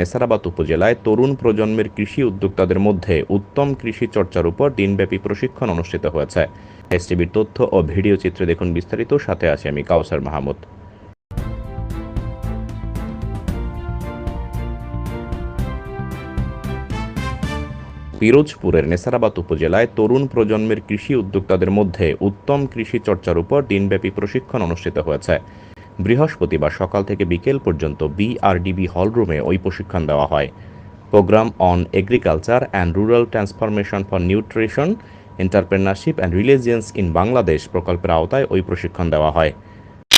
নেসারাবাদ উপজেলায় তরুণ প্রজন্মের কৃষি উদ্যোক্তাদের মধ্যে উত্তম কৃষি চর্চার উপর দিনব্যাপী প্রশিক্ষণ অনুষ্ঠিত হয়েছে। এসটিভির তথ্য ও ভিডিও চিত্রে দেখুন বিস্তারিত, সাথে আছি আমি কাউসার মাহমুদ। পিরোজপুরের নেসারাবাদ উপজেলায় তরুণ প্রজন্মের কৃষি উদ্যোক্তাদের মধ্যে উত্তম কৃষি চর্চার উপর দিনব্যাপী প্রশিক্ষণ অনুষ্ঠিত হয়েছে। বৃহস্পতিবার সকাল থেকে বিকেল পর্যন্ত বিআরডিবি হলরুমে ওই প্রশিক্ষণ দেওয়া হয়। Program on agriculture and rural transformation for nutrition, entrepreneurship and resilience in Bangladesh প্রকল্পের আওতায় ওই প্রশিক্ষণ দেওয়া হয়।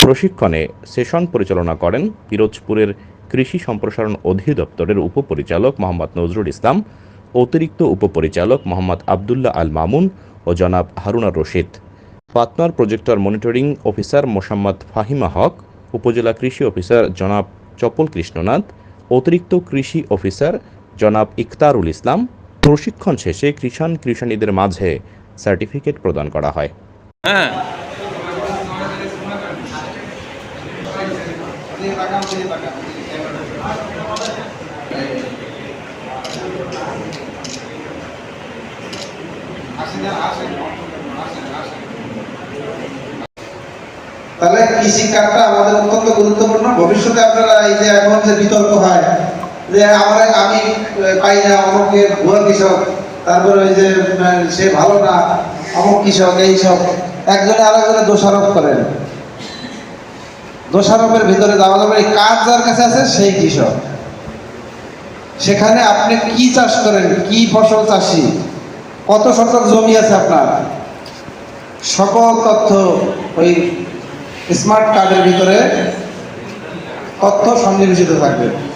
প্রশিক্ষণে সেশন পরিচালনা করেন পিরোজপুরের কৃষি সম্প্রসারণ অধিদপ্তরের উপপরিচালক মোহাম্মদ নজরুল ইসলাম, অতিরিক্ত উপপরিচালক মোহাম্মদ আবদুল্লাহ আল মামুন ও জনাব হারুনা রশিদ। পাতনার প্রজেক্টর মনিটরিং অফিসার মোসাম্মদ ফাহিমা হক উপজেলা কৃষি অফিসার জনাব চপল কৃষ্ণনাথ অতিরিক্ত কৃষি অফিসার জনাব ইকতারুল ইসলাম। প্রশিক্ষণ শেষে কৃষাণ কৃষাণীদের মাঝে সার্টিফিকেট প্রদান করা হয়। হ্যাঁ। তাহলে কৃষি কাজটা আমাদের অত্যন্ত গুরুত্বপূর্ণ? ভবিষ্যতে আপনারা এই যে এখন যে বিতর্ক হয়, যে আমার আমি পাই না আমাকে ভুয়া কৃষক, তারপরে ওই যে সে ভালো না, অমুক কৃষক, এই সব, একজনে আরেকজনে দোষারোপ করেন। দোষারোপের ভিতরে যাওয়া যাবে কাজ যার কাছে আছে সেই কৃষক। সেখানে আপনি কি চাষ করেন, কি ফসল চাষি, কত শতক জমি আছে আপনার? সকল তথ্য ওই স্মার্ট কার্ডের ভিতরে তথ্য সন্নিবেশিত থাকবে।